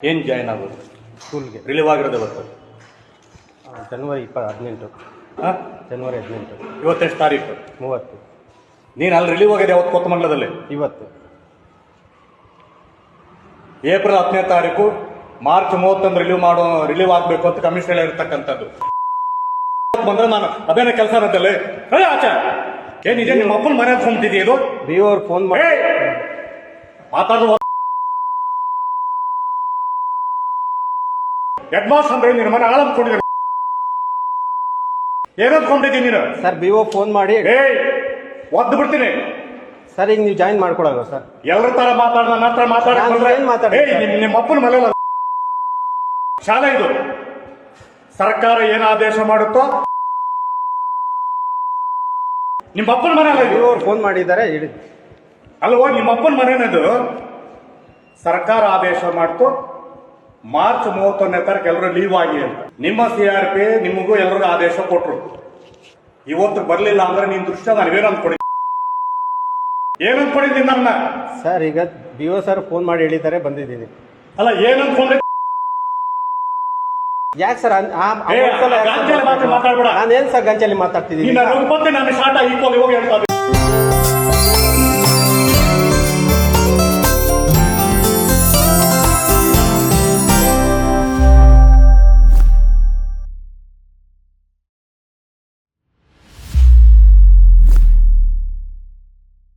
ಏನು ಜಾಯ್ನ್ ಆಗೋದು? ಸ್ಕೂಲ್ಗೆ. ರಿಲೀವ್ ಆಗಿರೋದು ಇವತ್ತು? ಜನವರಿ ಇಪ್ಪ ಹದಿನೆಂಟು. ಹಾಂ? ಜನವರಿ ಹದಿನೆಂಟು. ಇವತ್ತೆಷ್ಟು ತಾರೀಕು? ಮೂವತ್ತು. ನೀನು ಅಲ್ಲಿ ರಿಲೀವ್ ಆಗಿದೆ ಯಾವತ್ತು ಕೊತ್ತಮಂಗಲದಲ್ಲಿ ಇವತ್ತು. ಏಪ್ರಿಲ್ ಹತ್ತನೇ ತಾರೀಕು ಮಾರ್ಚ್ ಮೂವತ್ತೊಂದು ರಿಲೀವ್ ಮಾಡೋ ರಿಲೀವ್ ಆಗಬೇಕು ಅಂತ ಕಮಿಷನರ್ ಹೇಳಿರ್ತಕ್ಕಂಥದ್ದು ಬಂದ್ರೆ ನಾನು ಅದೇನೇ ಕೆಲಸ ಅದೇ ಆಚೆ ಏನಿದೆ ನಿಮ್ಮ ಅಪ್ಪನ ಮನೆ ಫೋನ್ ಇದು? ಬಿ ಅವ್ರು ಫೋನ್ ಮಾಡಿ ಏಯ್! ಹೆಡ್ ಅಂದ್ರೆ ನಿನ್ನ ಮನೆ ಆಳ್ ಏನ್ ಏನಂದ್ಕೊಂಡಿದ್ದೀನಿ ನೀನು. ಸರ್ ಬಿ ಓ ಫೋನ್ ಮಾಡಿ ಏಯ್ ಒದ್ದು ಬಿಡ್ತೀನಿ. ಸರ್ ಈಗ ನೀವು ಜಾಯಿನ್ ಮಾಡ್ಕೊಳಲ್ವ ಸರ್ ಎಲ್ಲರ ತರ ಮಾತಾಡ ನಂತರ ಹತ್ರ ನಾನು ಏನ್ ಮಾತಾಡ್ದೆ? ಏಯ್ ನಿಮ್- ನಿಮ್ಮ ಅಪ್ಪನ ಮನೆ. ಶಾಲೆ ಇದು. ಸರ್ಕಾರ ಏನು ಆದೇಶ ಮಾಡುತ್ತೋ? ನಿಮ್ಮ ಅಪ್ಪನ ಮನೆ ಅಲ್ಲ ಬಿ ಇದು ಅವ್ರು ಫೋನ್ ಮಾಡಿದ್ದಾರೆ ಹೇಳಿ. ಅಲ್ವೋ ನಿಮ್ಮ ಅಪ್ಪನ ಮನೆನದು ಸರ್ಕಾರ ಆದೇಶ ಮಾಡ್ತು? ಮಾರ್ಚ್ ಮೂವತ್ತೊಂದನೇ ತಾರೀಕು ಎಲ್ಲರೂ ಲೀವ್ ಆಗಿ ಅಂತ. ನಿಮ್ಮ ಸಿ ಆರ್ ಪಿ ನಿಮಗೂ ಎಲ್ಲರಿಗೂ ಆದೇಶ ಕೊಟ್ಟರು ಇವತ್ತು ಬರಲಿಲ್ಲ ಅಂದ್ರೆ ನಿನ್ ದೃಷ್ಟ ನಾನು ಏನು ಅನ್ಕೊಡಿ ಏನ್ ಅನ್ಕೊಂಡಿದ್ದೀನಿ ನನ್ನ? ಸರ್ ಈಗ ಬಿ ಓ ಸರ್ ಫೋನ್ ಮಾಡಿ ಹೇಳಿದ್ದಾರೆ ಬಂದಿದ್ದೀನಿ. ಅಲ್ಲ ಏನಂತ ಅನ್ಕೊಂಡ್ರೆ ಯಾಕೆ ಸರ್ ಮಾತಾಡ್ಬೇಡ. ನಾನೇನ್ ಸರ್ ಗಂಜಲ್ಲಿ ನೀನ್ ಮಾತಾಡ್ತಿದ್ದೀನಿ ನಾನು ಶಾಟ ಈಕ್ವಲ್ ಹೋಗಿ ಹೇಳ್ತಾ.